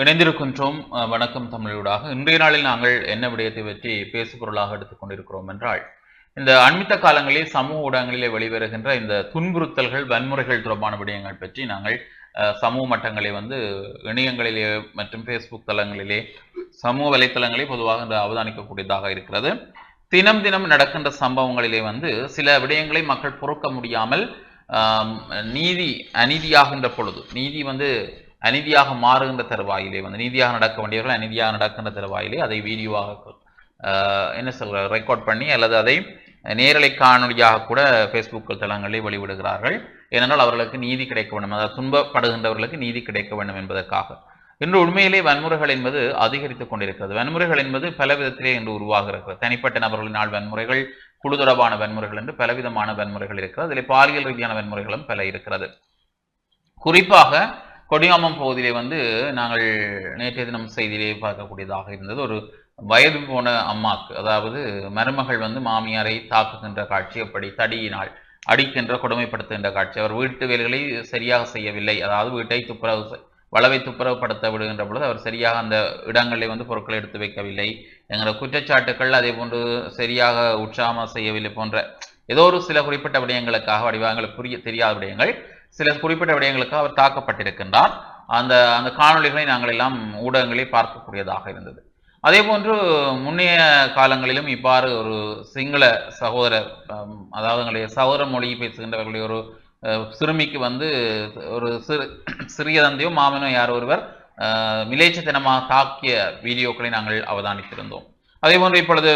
இணைந்திருக்கின்றோம். வணக்கம் தமிழூடாக. இன்றைய நாளில் நாங்கள் என்ன விடயத்தை பற்றி பேசுபொருளாக எடுத்துக்கொண்டிருக்கிறோம் என்றால் இந்த அண்மித்த காலங்களில் சமூக ஊடகங்களிலே வெளிவருகின்ற இந்த துன்புறுத்தல்கள் வன்முறைகள் தொடர்பான விடயங்கள் பற்றி நாங்கள் சமூக மட்டங்களை வந்து இணையங்களிலே மற்றும் ஃபேஸ்புக் தளங்களிலே சமூக வலைத்தளங்களே பொதுவாக இந்த அவதானிக்கக்கூடியதாக இருக்கிறது. தினம் தினம் நடக்கின்ற சம்பவங்களிலே வந்து சில விடயங்களை மக்கள் பொறுக்க முடியாமல் நீதி அநீதியாகின்ற பொழுது நீதி வந்து அநீதியாக மாறுகின்ற தருவாயிலே வந்து நீதியாக நடக்க வேண்டியவர்கள் அநீதியாக நடக்கின்ற தருவாயிலே அதை வீடியோவாக ஆஹ், என்ன சொல்ற ரெக்கார்ட் பண்ணி அல்லது அதை நேரலை காணொலியாக கூட ஃபேஸ்புக் தளங்களில் வெளிவிடுகிறார்கள் ஏனென்றால் அவர்களுக்கு நீதி கிடைக்க வேண்டும். அதாவது துன்பப்படுகின்றவர்களுக்கு நீதி கிடைக்க வேண்டும் என்பதற்காக. இன்று உண்மையிலே வன்முறைகள் என்பது அதிகரித்துக் கொண்டிருக்கிறது. வன்முறைகள் என்பது பல விதத்திலே இன்று உருவாகிறது தனிப்பட்ட நபர்களினால் வன்முறைகள் குழு தொடர்பான வன்முறைகள் என்று பலவிதமான வன்முறைகள் இருக்கிறது. அதில் பாலியல் ரீதியான வன்முறைகளும் பல இருக்கிறது. குறிப்பாக கொடியாமம் பகுதியிலே வந்து நாங்கள் நேற்றைய தினம் செய்தியிலே பார்க்கக்கூடியதாக இருந்தது. ஒரு வயது போன அம்மாக்கு அதாவது மருமகள் வந்து மாமியாரை தாக்குகின்ற காட்சி அப்படி தடியினால் அடிக்கின்ற கொடுமைப்படுத்துகின்ற காட்சி. அவர் வீட்டு வேலைகளை சரியாக செய்யவில்லை. அதாவது வீட்டை துப்புரவு வளவை துப்புரவுப்படுத்த விடுகின்ற பொழுது அவர் சரியாக அந்த இடங்களில் வந்து பொருட்களை எடுத்து வைக்கவில்லை. என்கிற குற்றச்சாட்டுக்கள் அதே போன்று சரியாக உற்சாகமாக செய்யவில்லை போன்ற ஏதோ ஒரு சில குறிப்பிட்ட விடயங்களுக்காக வடிவங்களுக்கு புரிய தெரியாத விடயங்கள். சில குறிப்பிட்ட விடயங்களுக்கு அவர் தாக்கப்பட்டிருக்கின்றார். அந்த அந்த காணொளிகளை நாங்கள் எல்லாம் ஊடகங்களில் பார்க்கக்கூடியதாக இருந்தது. அதே போன்று முன்னைய காலங்களிலும் இவ்வாறு ஒரு சிங்கள சகோதரர் அதாவது எங்களுடைய சகோதர மொழி பேசுகின்றவர்களுடைய ஒரு சிறுமிக்கு வந்து ஒரு சிறு சிறிய தந்தையோ மாமனோ யார் ஒருவர் மிலேச்சத்தனமாக தாக்கிய வீடியோக்களை நாங்கள் அவதானித்திருந்தோம். அதே போன்று இப்பொழுது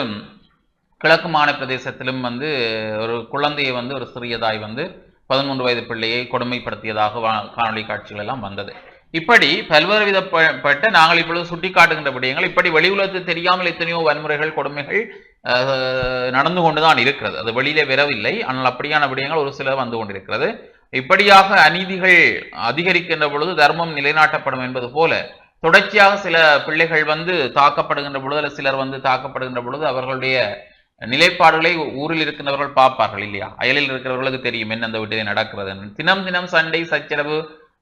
கிழக்கு மாநில பிரதேசத்திலும் வந்து ஒரு குழந்தையை வந்து ஒரு சிறியதாய் வந்து பதிமூன்று வயது பிள்ளையை கொடுமைப்படுத்தியதாக வா- காணொளி காட்சிகள் எல்லாம் வந்தது. இப்படி பல்வேறு விதப்பட்ட நாங்கள் இப்பொழுது சுட்டிக்காட்டுகின்ற விடயங்கள் இப்படி வெளி உலகத்துக்கு தெரியாமல் எத்தனையோ வன்முறைகள் கொடுமைகள் நடந்து கொண்டுதான் இருக்கிறது. அது வெளியிலே வரவில்லை ஆனால் அப்படியான விடயங்கள் ஒரு சில வந்து கொண்டிருக்கிறது. இப்படியாக அநீதிகள் அதிகரிக்கின்ற பொழுது தர்மம் நிலைநாட்டப்படும் என்பது போல தொடர்ச்சியாக சில பிள்ளைகள் வந்து தாக்கப்படுகின்ற பொழுது சிலர் வந்து தாக்கப்படுகின்ற பொழுது அவர்களுடைய நிலைப்பாடுகளை ஊரில் இருக்கின்றவர்கள் பார்ப்பார்கள் இல்லையா? அயலில் இருக்கிறவர்களுக்கு தெரியும் என்ன அந்த வீட்டிலே நடக்கிறது என்று. தினம் தினம் சண்டை சச்சரவு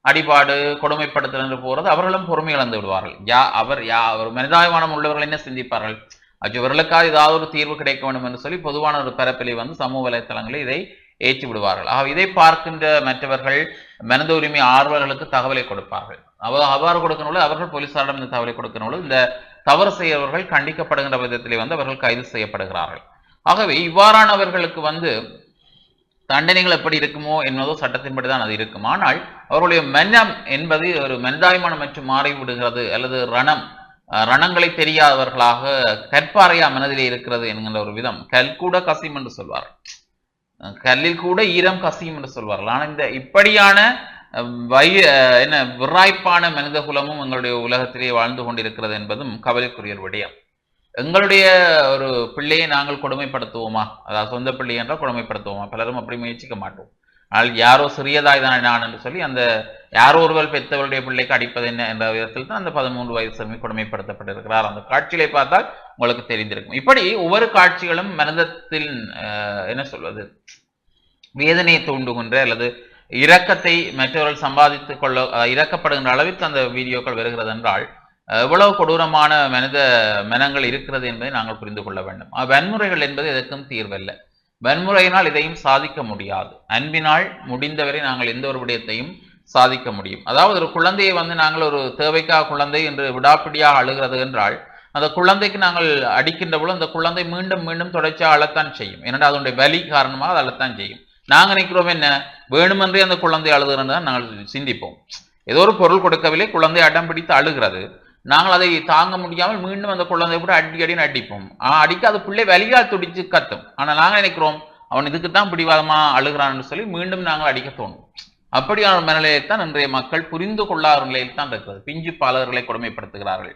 அடிபாடு கொடுமைப்படுத்தல் என்று போறது அவர்களும் பொறுமை இழந்து விடுவார்கள். யா அவர் யா அவர் மனிதாபிமானம் உள்ளவர்கள் என்ன சிந்திப்பார்கள்? அச்சு இவர்களுக்காக ஏதாவது ஒரு தீர்வு கிடைக்க வேண்டும் என்று சொல்லி பொதுவான ஒரு பரப்பிலை வந்து சமூக வலைத்தளங்களில் இதை ஏற்றி விடுவார்கள். ஆக இதை பார்க்கின்ற மற்றவர்கள் மனித உரிமை ஆர்வலர்களுக்கு தகவலை கொடுப்பார்கள். அவ அவ்வாறு கொடுக்கணும் அவர்கள் போலீசாரிடம் இந்த தகவலை கொடுக்கணும் இந்த தவறு செய்யவர்கள் கண்டிக்கப்படுகின்ற விதத்திலே வந்து அவர்கள் கைது செய்யப்படுகிறார்கள். ஆகவே இவ்வாறானவர்களுக்கு வந்து தண்டனைகள் எப்படி இருக்குமோ என்பதோ சட்டத்தின்படி தான் அது இருக்கும். ஆனால் அவர்களுடைய மன்னம் என்பது ஒரு மனிதாபிமானம் மற்றும் மாறி விடுகிறது அல்லது ரணம் ரணங்களை தெரியாதவர்களாக கற்பாறையா மனதிலே இருக்கிறது என்கின்ற ஒரு விதம். கல் கூட கசியும் என்று சொல்வார். கல்லில் கூட ஈரம் கசியும் என்று சொல்வார்கள். ஆனால் இந்த இப்படியான வய என்ன விராய்ப்பான மனித குலமும் எங்களுடைய உலகத்திலே வாழ்ந்து கொண்டிருக்கிறது என்பதும் கவலைக்குரிய விடயம். எங்களுடைய ஒரு பிள்ளையை நாங்கள் கொடுமைப்படுத்துவோமா? அதாவது சொந்த பிள்ளை என்றால் கொடுமைப்படுத்துவோமா? பலரும் அப்படி முயற்சிக்க மாட்டோம். ஆனால் யாரோ சிறியதாய் தானே நான் என்று சொல்லி அந்த யாரோ ஒருவர் பெற்றவருடைய பிள்ளைக்கு அடிப்பது என்ன என்ற விதத்தில் தான் அந்த பதிமூன்று வயது சிறுமி கொடுமைப்படுத்தப்பட்டிருக்கிறார். அந்த காட்சிகளை பார்த்தால் உங்களுக்கு தெரிந்திருக்கும். இப்படி ஒவ்வொரு காட்சிகளும் மனிதத்தில் அஹ், என்ன சொல்வது? வேதனையை தூண்டுகின்ற அல்லது இரக்கத்தை மற்றவர்கள் சம்பாதித்துக் கொள்ள இறக்கப்படுகின்ற அளவிற்கு அந்த வீடியோக்கள் வருகிறது என்றால் எவ்வளவு கொடூரமான மனித மனங்கள் இருக்கிறது என்பதை நாங்கள் புரிந்து கொள்ள வேண்டும். வன்முறைகள் என்பது எதற்கும் தீர்வல்ல. வன்முறையினால் இதையும் சாதிக்க முடியாது. அன்பினால் முடிந்தவரை நாங்கள் எந்த ஒரு விடயத்தையும் சாதிக்க முடியும். அதாவது ஒரு குழந்தையை வந்து நாங்கள் ஒரு தேவைக்காக குழந்தை என்று விடாப்பிடியாக அழுகிறது என்றால் அந்த குழந்தைக்கு நாங்கள் அடிக்கின்ற பொழுது அந்த குழந்தை மீண்டும் மீண்டும் தொடர்ச்சியாக அழத்தான் செய்யும். ஏன்னா அதனுடைய வலி காரணமாக அது அழத்தான் செய்யும். நாங்கள் நினைக்கிறோம் என்ன? வேணுமென்றே அந்த குழந்தை அழுகிறன்னு தான் நாங்கள் சிந்திப்போம். ஏதோ ஒரு பொருள் கொடுக்கவில்லை. குழந்தை அடம் பிடித்து அழுகிறது. நாங்கள் அதை தாங்க முடியாமல் மீண்டும் அந்த குழந்தையை கூட அடி அடின்னு அடிப்போம். ஆனால் அடிக்க அது பிள்ளை வலியால் துடிச்சு கத்தும். ஆனால் நாங்கள் நினைக்கிறோம் அவன் இதுக்கு தான் பிடிவாதமாக அழுகிறான்னு சொல்லி மீண்டும் நாங்கள் அடிக்க தோணும். அப்படியான ஒரு மனநிலையைத்தான் இன்றைய மக்கள் புரிந்து கொள்ளாத நிலையில் தான் இருக்கிறது. பிஞ்சு பாலர்களை கொடுமைப்படுத்துகிறார்கள்.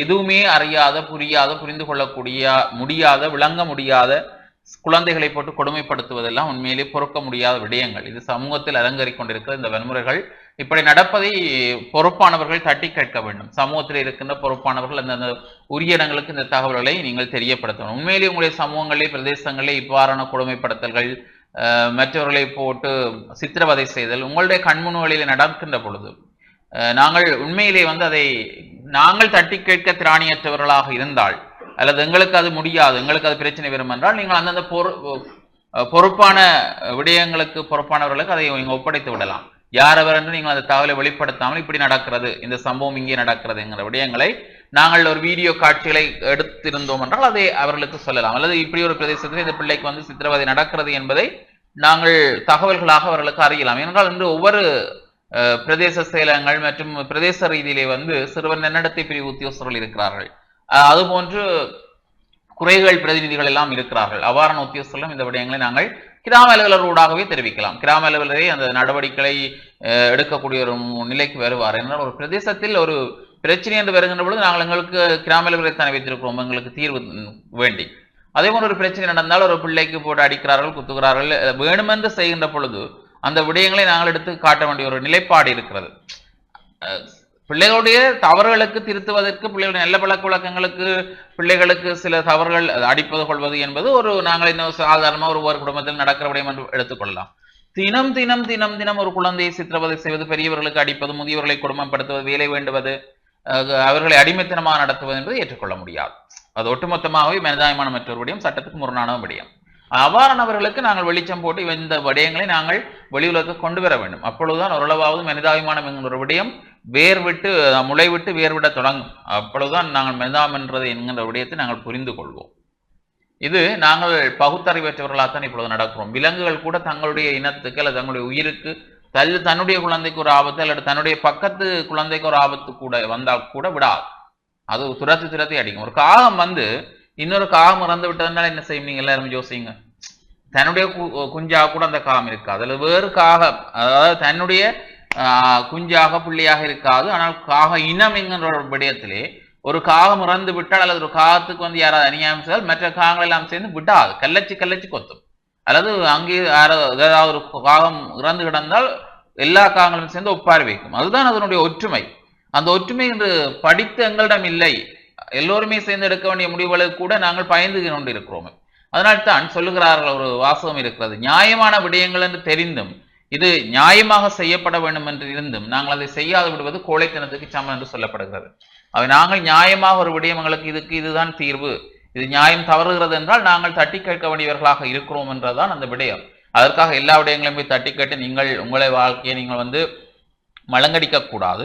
எதுவுமே அறியாத புரியாத புரிந்து கொள்ளக்கூடிய முடியாத விளங்க முடியாத குழந்தைகளை போட்டு கொடுமைப்படுத்துவதெல்லாம் உண்மையிலே பொறுக்க முடியாத விடயங்கள். இது சமூகத்தில் அலங்கரிக் கொண்டிருக்கிற இந்த வன்முறைகள். இப்படி நடப்பதை பொறுப்பானவர்கள் தட்டி கேட்க வேண்டும். சமூகத்தில் இருக்கின்ற பொறுப்பானவர்கள் அந்தந்த உரிய இடங்களுக்கு இந்த தகவல்களை நீங்கள் தெரியப்படுத்தணும். உண்மையிலே உங்களுடைய சமூகங்களிலே பிரதேசங்களிலே இவ்வாறான கொடுமைப்படுத்தல்கள் மற்றவர்களை போட்டு சித்திரவதை செய்தல் உங்களுடைய கண்முன்வழியில் நடக்கின்ற பொழுது நாங்கள் உண்மையிலே வந்து அதை நாங்கள் தட்டி கேட்க திராணியற்றவர்களாக இருந்தால் அல்லது எங்களுக்கு அது முடியாது எங்களுக்கு அது பிரச்சனை வரும் என்றால் நீங்கள் அந்தந்த பொறு பொறுப்பான விடயங்களுக்கு பொறுப்பானவர்களுக்கு அதை நீங்கள் ஒப்படைத்து விடலாம். யார் அவர் என்று நீங்கள் அந்த தகவலை வெளிப்படுத்தாமல் இப்படி நடக்கிறது இந்த சம்பவம் இங்கே நடக்கிறது என்கிற விடயங்களை நாங்கள் ஒரு வீடியோ காட்சிகளை எடுத்திருந்தோம் என்றால் அதை அவர்களுக்கு சொல்லலாம். அல்லது இப்படி ஒரு பிரதேசத்தில் இந்த பிள்ளைக்கு வந்து சித்திரவதை நடக்கிறது என்பதை நாங்கள் தகவல்களாக அவர்களுக்கு அறியலாம். ஏனென்றால் இன்று ஒவ்வொரு பிரதேச செயலகங்கள் மற்றும் பிரதேச ரீதியிலே வந்து சிறுவர் நன்னடத்தை பிரிவு உத்தியோகஸ்தர்கள் இருக்கிறார்கள். அதுபோன்று குறைகள் பிரதிநிதிகள் எல்லாம் இருக்கிறார்கள். அவ்வாறான உத்தியோகஸ்தர்களும் இந்த விடயங்களை நாங்கள் கிராம அலுவலர் ஊடாகவே தெரிவிக்கலாம். கிராம அலுவலரே அந்த நடவடிக்கைகளை எடுக்கக்கூடிய ஒரு நிலைக்கு வருவார். என்றால் ஒரு பிரதேசத்தில் ஒரு பிரச்சனை என்று வருகின்ற பொழுது நாங்கள் எங்களுக்கு கிராம அலுவலரை தானே வைத்திருக்கிறோம். எங்களுக்கு தீர்வு வேண்டி. அதே போல ஒரு பிரச்சனை நடந்தால் ஒரு பிள்ளைக்கு போட்டு அடிக்கிறார்கள் குத்துகிறார்கள் வேணுமென்று செய்கின்ற பொழுது அந்த விடயங்களை நாங்கள் எடுத்து காட்ட வேண்டிய ஒரு நிலைப்பாடு இருக்கிறது. பிள்ளைகளுடைய தவறுகளுக்கு திருத்துவதற்கு பிள்ளைகளுடைய நல்ல பழக்க வழக்கங்களுக்கு பிள்ளைகளுக்கு சில தவறுகள் அடிப்பது கொள்வது என்பது ஒரு நாங்கள் இன்னும் சாதாரணமாக ஒரு ஒரு குடும்பத்தில் நடக்கிற விடயம் என்று எடுத்துக்கொள்ளலாம் தினம் தினம் தினம் தினம் ஒரு குழந்தையை சித்திரவதை செய்வது பெரியவர்களுக்கு அடிப்பது முதியவர்களை குடும்பப்படுத்துவது வேலை வேண்டுவது அவர்களை அடிமைத்தனமாக நடத்துவது என்பது ஏற்றுக்கொள்ள முடியாது. அது ஒட்டுமொத்தமாகவே மனிதாயமான மற்றொரு விடயம் சட்டத்துக்கு முரணான விடயம். அவ்வாறானவர்களுக்கு நாங்கள் வெளிச்சம் போட்டு இந்த விடயங்களை நாங்கள் வெளியுலக கொண்டு வர வேண்டும். அப்பொழுதுதான் ஓரளவாவது மனிதாபிமானம் என்கிற விடயம் வேர் விட்டு முளை விட்டு வேர்விட தொடங்கும். அப்பொழுதுதான் நாங்கள் மனிதாம் என்றது என்கின்ற விடயத்தை நாங்கள் புரிந்து கொள்வோம். இது நாங்கள் பகுத்தறிவற்றவர்களாகத்தான் இப்பொழுது நடக்கிறோம். விலங்குகள் கூட தங்களுடைய இனத்துக்கு அல்லது தங்களுடைய உயிருக்கு தல் தன்னுடைய குழந்தைக்கு ஒரு ஆபத்து அல்லது தன்னுடைய பக்கத்து குழந்தைக்கு ஒரு ஆபத்து கூட வந்தால் கூட விடாது. அது துரத்தி துரத்தி அடிக்கும். ஒரு காகம் வந்து இன்னொரு காகம் இறந்து விட்டதுனால என்ன செய்யும்? நீங்க எல்லாரும் யோசிங்க. தன்னுடைய கு- கூட அந்த காகம் இருக்காது. அதில் வேறு காகம் அதாவது தன்னுடைய குஞ்சாக புள்ளியாக இருக்காது. ஆனால் காக இனம் என்கின்ற ஒரு விடயத்திலே ஒரு காகம் இறந்து விட்டால் அல்லது ஒரு காகத்துக்கு வந்து யாராவது அநியாயம் செய்தால் மற்ற காகங்கள் எல்லாம் சேர்ந்து விடாது. கல்லச்சி கல்லச்சி கொத்தும். அல்லது அங்கே யாராவது ஏதாவது ஒரு காகம் இறந்து கிடந்தால் எல்லா காகங்களும் சேர்ந்து ஒப்பார் வைக்கும். அதுதான் அதனுடைய ஒற்றுமை. அந்த ஒற்றுமை என்று படித்து எங்களிடம் இல்லை. எல்லோருமே சேர்ந்து எடுக்க வேண்டிய முடிவுகளுக்கு கூட நாங்கள் பயந்து கொண்டு இருக்கிறோம் அதனால்தான் சொல்லுகிறார்கள் ஒரு வாசகம் இருக்கிறது. நியாயமான விடயங்கள் என்று தெரிந்தும் இது நியாயமாக செய்யப்பட வேண்டும் என்று இருந்தும் நாங்கள் அதை செய்யாது விடுவது கோழைத்தனத்துக்கு சமம் என்று சொல்லப்படுகிறது. அவை நாங்கள் நியாயமாக ஒரு விடயம் எங்களுக்கு இதுக்கு இதுதான் தீர்வு. இது நியாயம் தவறுகிறது என்றால் நாங்கள் தட்டி கேட்க வேண்டியவர்களாக இருக்கிறோம் என்றதான் அந்த விடயம். அதற்காக எல்லா விடயங்களையும் போய் தட்டி கேட்டு நீங்கள் உங்களை வாழ்க்கையை நீங்கள் வந்து மலங்கடிக்க கூடாது.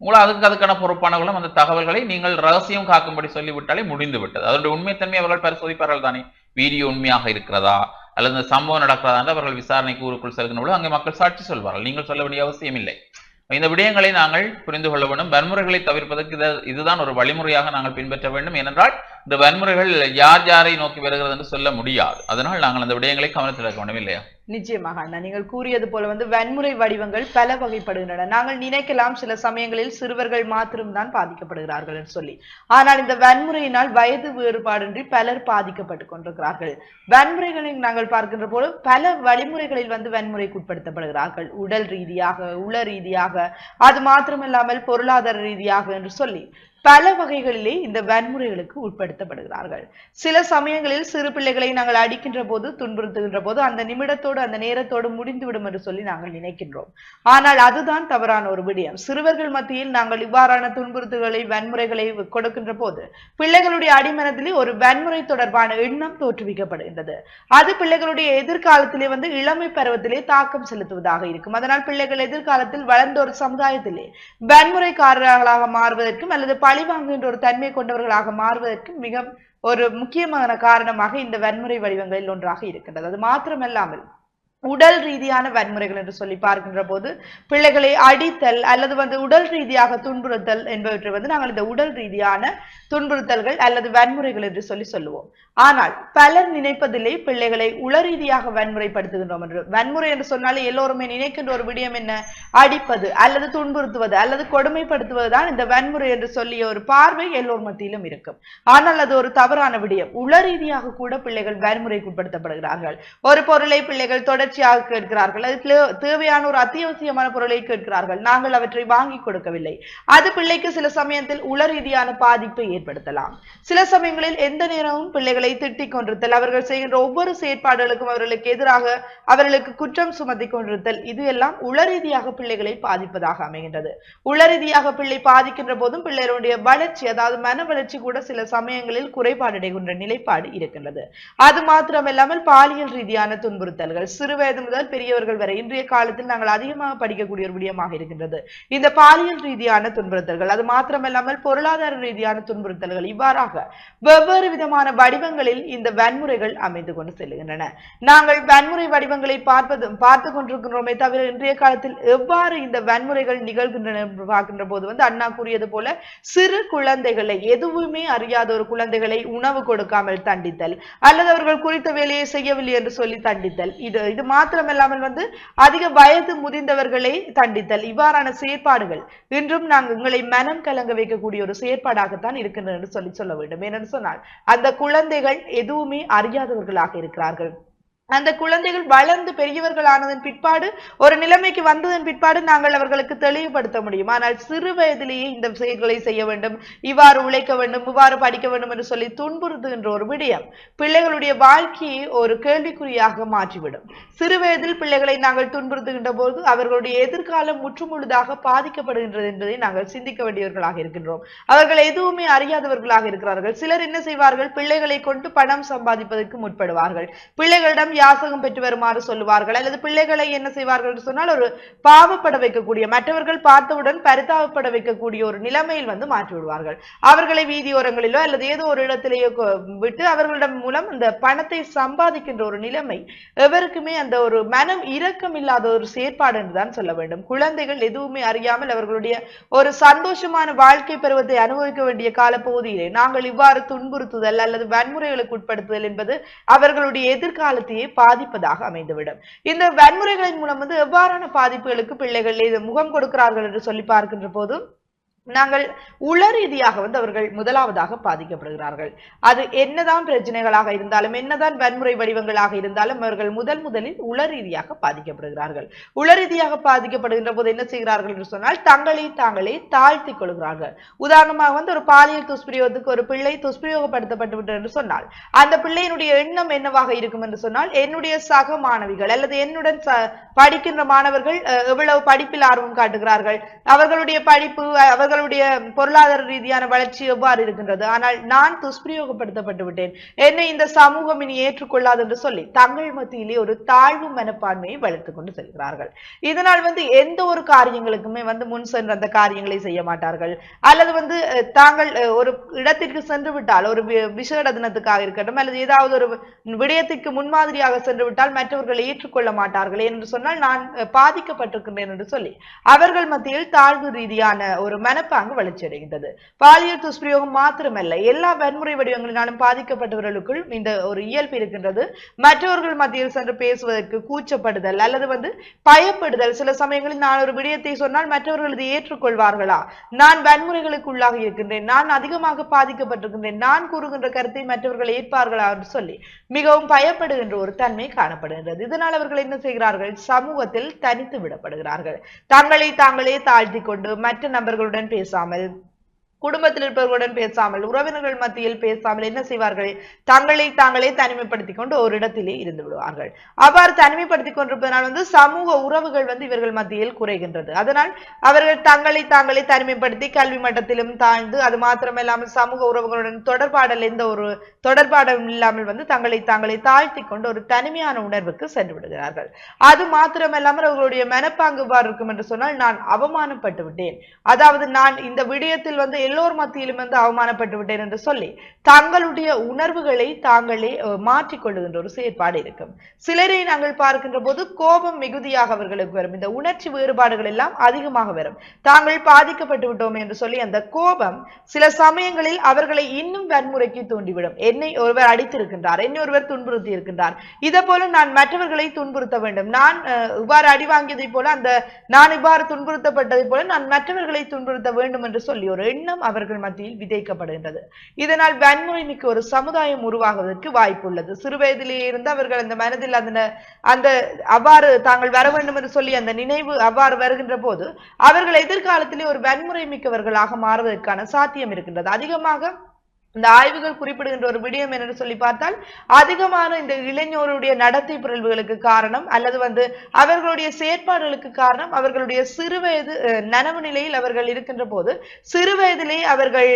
உங்களை அதுக்கு அதுக்கான பொறுப்பானவர்களும் அந்த தகவல்களை நீங்கள் ரகசியம் காக்கும்படி சொல்லிவிட்டாலே முடிந்து விட்டது அதனுடைய உண்மைத்தன்மை அவர்கள் பரிசோதிப்பார்கள் தானே. வீடியோ உண்மையாக இருக்கிறதா? அல்லது இந்த சம்பவம் நடக்கிறதா? என்று அவர்கள் விசாரணைக்கு ஊருக்குள் செல்கின்ற பொழுது அங்கே மக்கள் சாட்சி சொல்வார்கள். நீங்கள் சொல்ல வேண்டிய அவசியம் இல்லை. இந்த விடயங்களை நாங்கள் புரிந்து கொள்ள வேண்டும். வன்முறைகளை தவிர்ப்பதற்கு இதுதான் ஒரு வழிமுறையாக நாங்கள் பின்பற்ற வேண்டும். ஏனென்றால் இந்த வன்முறைகள் யார் யாரை நோக்கி வருகிறது என்று சொல்ல முடியாது. அதனால் நாங்கள் அந்த விடயங்களை கவனத்தில் இருக்க வேண்டும் இல்லையா? நிச்சயமாக அண்ணா. நீங்கள் கூறியது போல வந்து வன்முறை வடிவங்கள் பல வகைப்படுகின்றன. நாங்கள் நினைக்கலாம் சில சமயங்களில் சிறுவர்கள் மாத்திரம்தான் பாதிக்கப்படுகிறார்கள் என்று சொல்லி. ஆனால் இந்த வன்முறையினால் வயது வேறுபாடின்றி பலர் பாதிக்கப்பட்டு கொண்டிருக்கிறார்கள். வன்முறைகளை நாங்கள் பார்க்கின்ற போது பல வழிமுறைகளில் வந்து வன்முறைக்கு உட்படுத்தப்படுகிறார்கள். உடல் ரீதியாக உள ரீதியாக அது மாத்திரமில்லாமல் பொருளாதார ரீதியாக என்று சொல்லி. பல வகைகளிலே இந்த வன்முறைகளுக்கு உட்படுத்தப்படுகிறார்கள். சில சமயங்களில் சிறு பிள்ளைகளை நாங்கள் அடிக்கின்ற போது துன்புறுத்துகின்ற போது அந்த நிமிடத்தோடு அந்த நேரத்தோடு முடிந்துவிடும் என்று சொல்லி நாங்கள் நினைக்கின்றோம். ஆனால் அதுதான் தவறான ஒரு விடயம். சிறுவர்கள் மத்தியில் நாங்கள் இவ்வாறான துன்புறுத்துகளை வன்முறைகளை கொடுக்கின்ற போது பிள்ளைகளுடைய அடிமனத்திலே ஒரு வன்முறை தொடர்பான எண்ணம் தோற்றுவிக்கப்படுகின்றது. அது பிள்ளைகளுடைய எதிர்காலத்திலே வந்து இளமை பருவத்திலே தாக்கம் செலுத்துவதாக இருக்கும். அதனால் பிள்ளைகள் எதிர்காலத்தில் வளர்ந்த ஒரு சமுதாயத்திலே வன்முறைக்காரர்களாக மாறுவதற்கும் அல்லது பழிவாங்குகின்ற ஒரு தன்மை கொண்டவர்களாக மாறுவதற்கு மிக ஒரு முக்கியமான காரணமாக இந்த வன்முறை வடிவங்களில் ஒன்றாக இருக்கின்றது. அது மாத்திரமல்லாமல் உடல் ரீதியான வன்முறைகள் என்று சொல்லி பார்க்கின்ற போது பிள்ளைகளை அடித்தல் அல்லது வந்து உடல் ரீதியாக துன்புறுத்தல் என்பவற்றை வந்து நாங்கள் இந்த உடல் ரீதியான துன்புறுத்தல்கள் அல்லது வன்முறைகள் என்று சொல்லி சொல்லுவோம். ஆனால் பலர் நினைப்பதில்லை பிள்ளைகளை உள ரீதியாக வன்முறைப்படுத்துகின்றோம் என்று. வன்முறை என்று சொன்னாலே எல்லோருமே நினைக்கின்ற ஒரு விடயம் என்ன? அடிப்பது அல்லது துன்புறுத்துவது அல்லது கொடுமைப்படுத்துவதுதான் இந்த வன்முறை என்று சொல்லிய ஒரு பார்வை எல்லோர் மத்தியிலும் இருக்கும். ஆனால் அது ஒரு தவறான விடயம். உள ரீதியாக கூட பிள்ளைகள் வன்முறைக்கு உட்படுத்தப்படுகிறார்கள் ஒரு பொருளை பிள்ளைகள் தொடர் தொடர்ச்சியாக கேட்கிறார்கள். அது தேவையான ஒரு அத்தியாவசியமான பொருளை கேட்கிறார்கள். நாங்கள் அவற்றை வாங்கி கொடுக்கவில்லை. அது பிள்ளைக்கு சில சமயத்தில் உள ரீதியான பாதிப்பை ஏற்படுத்தலாம். சில சமயங்களில் எந்த நேரமும் பிள்ளைகளை திட்டிக் கொண்டிருத்தல் அவர்கள் செய்கின்ற ஒவ்வொரு செயற்பாடுகளுக்கும் அவர்களுக்கு எதிராக அவர்களுக்கு குற்றம் சுமத்தி கொண்டிருத்தல் இது எல்லாம் உள ரீதியாக பிள்ளைகளை பாதிப்பதாக அமைகின்றது. உள ரீதியாக பிள்ளை பாதிக்கின்ற போதும் பிள்ளைகளுடைய வளர்ச்சி அதாவது மன வளர்ச்சி கூட சில சமயங்களில் குறைபாடடைகின்ற நிலைப்பாடு இருக்கின்றது. அது மாத்திரமல்லாமல் பாலியல் ரீதியான துன்புறுத்தல்கள் சிறு வயது முதல் பெரியவர்கள் வரை இன்றைய காலத்தில் நாங்கள் அதிகமாக படிக்கக்கூடிய ஒரு விடயமாக இருக்கின்றது. இந்த பாலியல் ரீதியான துன்புறுத்தல்கள் அது மாத்திரமல்லாமல் பொருளாதார ரீதியான துன்புறுத்தல்கள் இவ்வாறாக வெவ்வேறு விதமான வடிவங்களில் இந்த வன்முறைகள் அமைந்து கொண்டு செல்கின்றன. நாங்கள் வன்முறை வடிவங்களை பார்ப்பது பார்த்து கொண்டிருக்கின்றோமே தவிர இன்றைய காலத்தில் எவ்வாறு இந்த வன்முறைகள் நிகழ்கின்றன என்று பார்க்கின்ற போது வந்து அண்ணா கூறியது போல சிறு குழந்தைகளை எதுவுமே அறியாத ஒரு குழந்தைகளை உணவு கொடுக்காமல் தண்டித்தல் அல்லது அவர்கள் குறித்த வேலையை செய்யவில்லை என்று சொல்லி தண்டித்தல் இது இது மாத்திரமல்லாமல் வந்து அதிக வயது முதிர்ந்தவர்களை தண்டித்தல். இவ்வாறான செயற்பாடுகள் இன்றும் நாங்கள் உங்களை மனம் கலங்க வைக்கக்கூடிய ஒரு செயற்பாடாகத்தான் இருக்கின்றது என்று சொல்லி சொல்ல வேண்டும். ஏனென்று சொன்னால் அந்த குழந்தைகள் எதுவுமே அறியாதவர்களாக இருக்கிறார்கள். அந்த குழந்தைகள் வளர்ந்து பெரியவர்கள் ஆனதன் பிற்பாடு ஒரு நிலைமைக்கு வந்ததன் பிற்பாடு நாங்கள் அவர்களுக்கு தெளிவுபடுத்த முடியும். ஆனால் சிறு வயதிலேயே இந்த செயல்களை செய்ய வேண்டும் இவ்வாறு உழைக்க வேண்டும் இவ்வாறு படிக்க வேண்டும் என்று சொல்லி துன்புறுத்துகின்ற ஒரு விடயம் பிள்ளைகளுடைய வாழ்க்கையை ஒரு கேள்விக்குறியாக மாற்றிவிடும். சிறு வயதில் பிள்ளைகளை நாங்கள் துன்புறுத்துகின்ற போது அவர்களுடைய எதிர்காலம் முற்றுமுழுதாக பாதிக்கப்படுகின்றது என்பதை நாங்கள் சிந்திக்க வேண்டியவர்களாக இருக்கின்றோம். அவர்கள் எதுவுமே அறியாதவர்களாக இருக்கிறார்கள். சிலர் என்ன செய்வார்கள்? பிள்ளைகளை கொண்டு பணம் சம்பாதிப்பதற்கு முற்படுவார்கள். பிள்ளைகளிடம் யாசகம் பெற்று வருமாறு சொல்லுவார்கள். அல்லது பிள்ளைகளை என்ன செய்வார்கள் என்று சொன்னால் ஒரு பாவப்பட வைக்கக்கூடிய மற்றவர்கள் பார்த்தவுடன் பரிதாபப்பட வைக்கக்கூடிய ஒரு நிலைமையில் வந்து மாற்றி விடுவார்கள். அவர்களை வீதியோரங்களிலோ அல்லது ஏதோ ஒரு இடத்திலேயோ விட்டு அவர்களிடம் மூலம் அந்த பணத்தை சம்பாதிக்கின்ற ஒரு நிலைமை எவருக்குமே அந்த ஒரு மனம் இரக்கம் இல்லாத ஒரு செயற்பாடு என்றுதான் சொல்ல வேண்டும். குழந்தைகள் எதுவுமே அறியாமல் அவர்களுடைய ஒரு சந்தோஷமான வாழ்க்கை பருவத்தை அனுபவிக்க வேண்டிய காலப்பகுதியிலே நாங்கள் இவ்வாறு துன்புறுத்துதல் அல்லது வன்முறைகளுக்கு உட்படுத்துதல் என்பது அவர்களுடைய எதிர்காலத்தையே பாதிப்பதாக அமைந்துவிடும். இந்த வன்முறைகளின் மூலம் வந்து எவ்வாறான பாதிப்புகளுக்கு பிள்ளைகள் இது முகம் கொடுக்கிறார்கள் என்று சொல்லி பார்க்கின்ற போதும் நாங்கள் உள ரீதியாக வந்து அவர்கள் முதலாவதாக பாதிக்கப்படுகிறார்கள். அது என்னதான் பிரச்சனைகளாக இருந்தாலும் என்னதான் வன்முறை வடிவங்களாக இருந்தாலும் அவர்கள் முதல் முதலில் உள ரீதியாக பாதிக்கப்படுகிறார்கள். உள ரீதியாக பாதிக்கப்படுகின்ற போது என்ன செய்கிறார்கள் என்று சொன்னால் தங்களை தாங்களே தாழ்த்தி கொள்கிறார்கள். உதாரணமாக வந்து ஒரு பாலியல் துஷ்பிரயோகத்துக்கு ஒரு பிள்ளை துஷ்பிரயோகப்படுத்தப்பட்டு விட்டது என்று சொன்னால் அந்த பிள்ளையினுடைய எண்ணம் என்னவாக இருக்கும் என்று சொன்னால் என்னுடைய சக மாணவிகள் அல்லது என்னுடன் ச- படிக்கின்ற மாணவர்கள் எவ்வளவு படிப்பில் ஆர்வம் காட்டுகிறார்கள் அவர்களுடைய படிப்பு அவர்கள் அவருடைய பொருளாதார ரீதியான வளர்ச்சி எவ்வாறு இருக்கின்றது? ஆனால் நான் துஷ்பிரயோகப்படுத்தப்பட்டு விட்டேன். என்னை இந்த சமூகம் இனி ஏற்றுக்கொள்ளாது என்று சொல்லி தங்கள் மத்தியிலே ஒரு தாழ்வு மனப்பான்மையை வளர்த்து கொண்டு செல்கிறார்கள். இதனால் வந்து எந்த ஒரு காரியங்களுக்குமே வந்து முன் சென்று அந்த காரியங்களை செய்ய மாட்டார்கள். அல்லது வந்து தாங்கள் ஒரு இடத்திற்கு சென்று விட்டால் ஒரு விசேட தினத்துக்காக இருக்கட்டும் அல்லது ஏதாவது ஒரு விடயத்திற்கு முன்மாதிரியாக சென்று விட்டால் மற்றவர்களை ஏற்றுக்கொள்ள மாட்டார்களே என்று சொன்னால் நான் பாதிக்கப்பட்டிருக்கின்றேன் என்று சொல்லி அவர்கள் மத்தியில் தாழ்வு ரீதியான ஒரு மனப்பாங்கு வளர்ச்சி அடைகின்றது பாலியல் துஷ்பிரயோகம் மாத்திரமல்ல எல்லா வன்முறை வடிவங்களினாலும் பாதிக்கப்பட்டவர்களுக்குள் இந்த ஒரு இயல்பு இருக்கின்றது. மற்றவர்கள் மத்தியில் சென்று பேசுவதற்கு கூச்சப்படுதல் அல்லது வந்து பயப்படுதல். சில சமயங்களில் நான் ஒரு விடயத்தை சொன்னால் மற்றவர்கள் இதை ஏற்றுக்கொள்வார்களா? நான் வன்முறைகளுக்கு உள்ளாக இருக்கின்றேன் நான் அதிகமாக பாதிக்கப்பட்டிருக்கின்றேன் நான் கூறுகின்ற கருத்தை மற்றவர்கள் ஏற்பார்களா என்று சொல்லி மிகவும் பயப்படுகின்ற ஒரு தன்மை காணப்படுகின்றது. இதனால் அவர்கள் என்ன செய்கிறார்கள்? சமூகத்தில் தனித்து விடப்படுகிறார்கள். தங்களை தாங்களே தாழ்த்தி கொண்டு மற்ற நபர்களுடன் பேசாமல் குடும்பத்தில் இருப்பவர்களுடன் பேசாமல் உறவினர்கள் மத்தியில் பேசாமல் என்ன செய்வார்கள்? தங்களை தாங்களே தனிமைப்படுத்திக் கொண்டு ஒரு இடத்திலே இருந்து விடுவார்கள். அவ்வாறு தனிமைப்படுத்திக் கொண்டிருப்பதனால் வந்து சமூக உறவுகள் வந்து இவர்கள் மத்தியில் குறைகின்றது. அதனால் அவர்கள் தங்களை தாங்களே தனிமைப்படுத்தி கல்வி மட்டத்திலும் தாழ்ந்து அது மாத்திரமில்லாமல் சமூக உறவுகளுடன் தொடர்பாடல் எந்த ஒரு தொடர்பாடும் இல்லாமல் வந்து தங்களை தாங்களே தாழ்த்தி கொண்டு ஒரு தனிமையான உணர்வுக்கு சென்று விடுகிறார்கள். அது மாத்திரமில்லாமல் அவர்களுடைய மனப்பாங்கு இருக்கும் என்று சொன்னால் நான் அவமானப்பட்டு விட்டேன். அதாவது நான் இந்த விடயத்தில் வந்து எல்லோர் மத்தியிலும் வந்து அவமானப்பட்டு விட்டேன் என்று சொல்லி தங்களுடைய உணர்வுகளை தாங்களே மாற்றிக்கொள்ளுகின்ற ஒரு செயற்பாடு இருக்கும். சிலரை நாங்கள் பார்க்கின்ற போது கோபம் மிகுதியாக அவர்களுக்கு வரும். இந்த உணர்ச்சி வேறுபாடுகள் எல்லாம் அதிகமாக வரும். தாங்கள் பாதிக்கப்பட்டு விட்டோம் என்று சொல்லி அந்த கோபம் சில சமயங்களில் அவர்களை இன்னும் வன்முறைக்கு தூண்டிவிடும். என்னை ஒருவர் அடித்திருக்கின்றார் என்னை ஒருவர் துன்புறுத்தி இருக்கின்றார் இதை போல நான் மற்றவர்களை துன்புறுத்த வேண்டும். நான் இவ்வாறு அடி வாங்கியதை போல அந்த நான் இவ்வாறு துன்புறுத்தப்பட்டதை போல நான் மற்றவர்களை துன்புறுத்த வேண்டும் என்று சொல்லி ஒரு எண்ணம் பிதம் அவர்கள் மத்தியில் விதைக்கப்படுகின்றது. இதனால் வன்முறை மிக்க ஒரு சமுதாயம் உருவாகுவதற்கு வாய்ப்பு உள்ளது சிறு இருந்து அவர்கள் அந்த மனதில் அந்த அந்த அவ்வாறு தாங்கள் வர வேண்டும் என்று சொல்லி அந்த நினைவு அவ்வாறு வருகின்ற போது அவர்கள் எதிர்காலத்திலே ஒரு வன்முறை மிக்கவர்களாக மாறுவதற்கான சாத்தியம் இருக்கின்றது. அதிகமாக இந்த ஆய்வுகள் குறிப்பிடுகின்ற ஒரு விடயம் என்னன்னு சொல்லி பார்த்தால் அதிகமான இந்த இளைஞருடைய நடத்தை பிறழ்வுகளுக்கு காரணம் அல்லது வந்து அவர்களுடைய செயற்பாடுகளுக்கு காரணம் அவர்களுடைய சிறுவயது நனவு நிலையில் அவர்கள் இருக்கின்ற போது சிறுவயதிலே அவர்கள்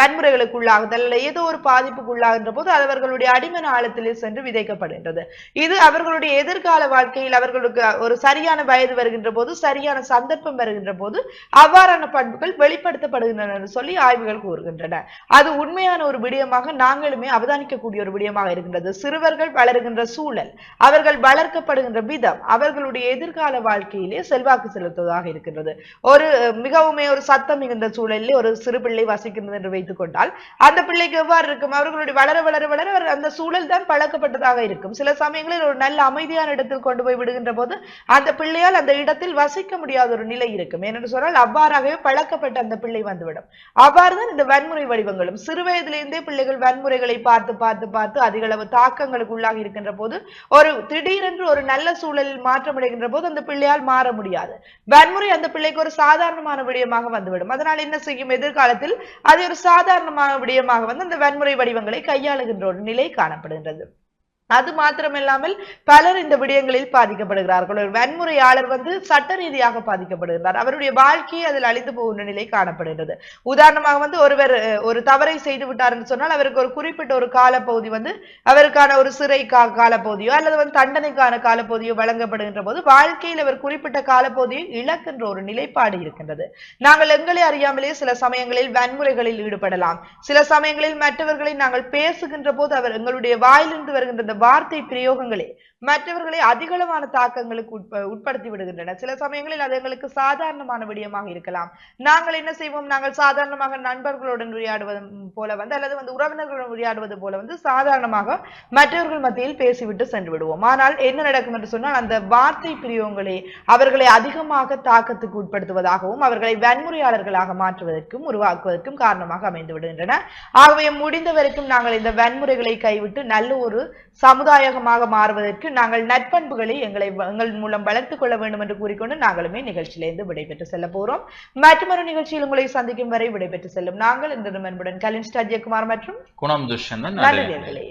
வன்முறைகளுக்கு உள்ளாகுதல் அல்ல ஏதோ ஒரு பாதிப்புக்கு உள்ளாகின்ற போது அது அவர்களுடைய அடிமன ஆழத்திலே சென்று விதைக்கப்படுகின்றது. இது அவர்களுடைய எதிர்கால வாழ்க்கையில் அவர்களுக்கு ஒரு சரியான வயது வருகின்ற போது சரியான சந்தர்ப்பம் வருகின்ற போது அவ்வாறான பண்புகள் வெளிப்படுத்தப்படுகின்றன என்று சொல்லி ஆய்வுகள் கூறுகின்றன. அது உண்மையான ஒரு விடயமாக நாங்களுமே அவதானிக்கக்கூடிய ஒரு விடயமாக இருக்கின்றது. சிறுவர்கள் வளர்கின்ற சூழல் அவர்கள் வளர்க்கப்படுகின்ற விதம் அவர்களுடைய எதிர்கால வாழ்க்கையிலே செல்வாக்கு செலுத்துவதாக இருக்கின்றது. ஒரு மிகவுமே ஒரு சத்தம் மிகுந்த சூழலில் ஒரு சிறு பிள்ளை வசிக்கின்றது என்று வைத்துக் கொண்டால் அந்த பிள்ளைக்கு எவ்வாறு இருக்கும்? அவர்களுடைய வளர வளர வளர அந்த சூழல் தான் பழக்கப்பட்டதாக இருக்கும். சில சமயங்களில் ஒரு நல்ல அமைதியான இடத்தில் கொண்டு போய் விடுகின்ற போது அந்த பிள்ளையால் அந்த இடத்தில் வசிக்க முடியாத ஒரு நிலை இருக்கும். ஏனென்று சொன்னால் அவ்வாறாகவே பழக்கப்பட்ட அந்த பிள்ளை வந்துவிடும். அவ்வாறுதான் இந்த வன்முறை வடிவங்களும். சிறுவயது வயதிலிருந்தே பிள்ளைகள் வன்முறைகளை பார்த்து பார்த்து பார்த்து அதிகளவு தாக்கங்களுக்கு உள்ளாக இருக்கின்ற போது ஒரு திடீரென்று ஒரு நல்ல சூழலில் மாற்றமடைகின்ற போது அந்த பிள்ளையால் மாற முடியாது. வன்முறை அந்த பிள்ளைக்கு ஒரு சாதாரணமான விடயமாக வந்துவிடும். அதனால் என்ன செய்யும்? எதிர்காலத்தில் அது ஒரு சாதாரணமான விடயமாக வந்து அந்த வன்முறை வடிவங்களை கையாளுகின்ற ஒரு நிலை காணப்படுகின்றது. அது மாத்திரமில்லாமல் பலர் இந்த விடயங்களில் பாதிக்கப்படுகிறார்கள். ஒரு வன்முறையாளர் வந்து சட்ட ரீதியாக பாதிக்கப்படுகிறார். அவருடைய வாழ்க்கையை அதில் அழிந்து போகின்ற நிலை காணப்படுகிறது உதாரணமாக வந்து ஒருவர் ஒரு தவறை செய்து விட்டார் என்று சொன்னால் அவருக்கு ஒரு குறிப்பிட்ட ஒரு காலப்பகுதி வந்து அவருக்கான ஒரு சிறை கா காலப்பகுதியோ அல்லது வந்து தண்டனைக்கான காலப்பகுதியோ வழங்கப்படுகின்ற போது வாழ்க்கையில் அவர் குறிப்பிட்ட காலப்பகுதியை இழக்கின்ற ஒரு நிலைப்பாடு இருக்கின்றது. நாங்கள் எங்களை அறியாமலே சில சமயங்களில் வன்முறைகளில் ஈடுபடலாம். சில சமயங்களில் மற்றவர்களை நாங்கள் பேசுகின்ற போது அவர் எங்களுடைய வாயிலிருந்து வருகின்ற வார்த்தை பிரயோகங்களே மற்றவர்களை அதிகளவான தாக்கங்களுக்கு உட்ப உட்படுத்தி விடுகின்றன. சில சமயங்களில் அது எங்களுக்கு சாதாரணமான விடயமாக இருக்கலாம். நாங்கள் என்ன செய்வோம்? நாங்கள் சாதாரணமாக நண்பர்களுடன் உரையாடுவது போல வந்து அல்லது வந்து உறவினர்களுடன் உரையாடுவது போல வந்து சாதாரணமாக மற்றவர்கள் மத்தியில் பேசிவிட்டு சென்று விடுவோம். ஆனால் என்ன நடக்கும் என்று சொன்னால் அந்த வார்த்தை பிரியவங்களை அவர்களை அதிகமாக தாக்கத்துக்கு உட்படுத்துவதாகவும் அவர்களை வன்முறையாளர்களாக மாற்றுவதற்கும் உருவாக்குவதற்கும் காரணமாக அமைந்து விடுகின்றன. ஆகவே முடிந்த வரைக்கும் நாங்கள் இந்த வன்முறைகளை கைவிட்டு நல்ல ஒரு சமுதாயமாக மாறுவதற்கு நாங்கள் நற்பண்புகளை எங்களை எங்கள் மூலம் வளர்த்துக் கொள்ள வேண்டும் என்று கூறிக்கொண்டு நாங்களுமே நிகழ்ச்சியிலிருந்து விடைபெற்று செல்ல போறோம். மற்றொரு நிகழ்ச்சியில் உங்களை சந்திக்கும் வரை விடைபெற்று செல்லும் நாங்கள். இந்த நண்புடன் கலின் ஸ்டாஜியகுமார் மற்றும் குணம் நேயர்களே.